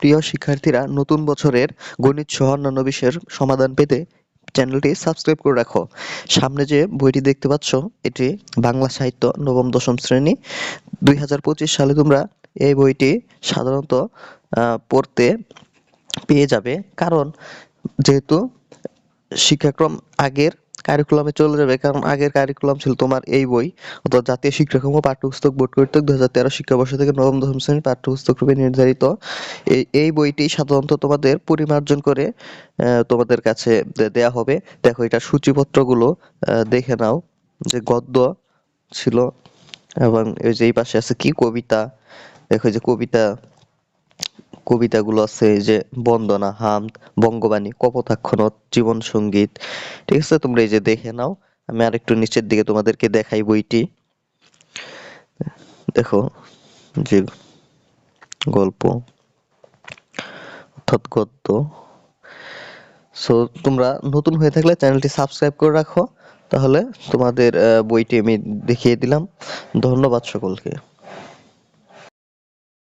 প্রিয় শিক্ষার্থীরা, নতুন বছরের গণিত সহ অন্যান্য বিষয়ের সমাধান পেতে চ্যানেলটি সাবস্ক্রাইব করে রাখো। সামনে যে বইটি দেখতে পাচ্ছ, এটি বাংলা সাহিত্য নবম দশম শ্রেণি। দুই হাজার পঁচিশ সালে তোমরা এই বইটি সাধারণত পড়তে পেয়ে যাবে। কারণ, যেহেতু শিক্ষাক্রম আগের কারিকুলামে চলে যাবে, কারণ আগের কারিকুলাম ছিল তোমার এই বই। অর্থাৎ জাতীয় শিক্ষাক্রম ও পাঠ্যপুস্তক বোর্ড কর্তৃক দুই হাজার তেরো শিক্ষাবর্ষ থেকে নবম, দশম শ্রেণির পাঠ্যপুস্তক রূপে নির্ধারিত। এই এই বইটি সাধারণত তোমাদের পরিমার্জন করে তোমাদের কাছে দেয়া হবে। দেখো এটা সূচিপত্রগুলো দেখে নাও যে গদ্য ছিল এবং এই যে এই পাশে আছে কি? কবিতা। দেখো যে কবিতা কবিতাগুলো আছে যে বন্দনা হামদ বঙ্গবাণী কপোতাক্ষ নদ জীবন সংগীত ঠিক আছে, তোমরা এই যে দেখে নাও, আমি আরেকটু নিচের দিকে তোমাদেরকে দেখাই বইটি। দেখো, যে গল্প, অর্থাৎ গদ্য। সো তোমরা নতুন হয়ে থাকলে চ্যানেলটি সাবস্ক্রাইব করে রাখো, তাহলে তোমাদের বইটি আমি দেখিয়ে দিলাম। ধন্যবাদ সকলকে।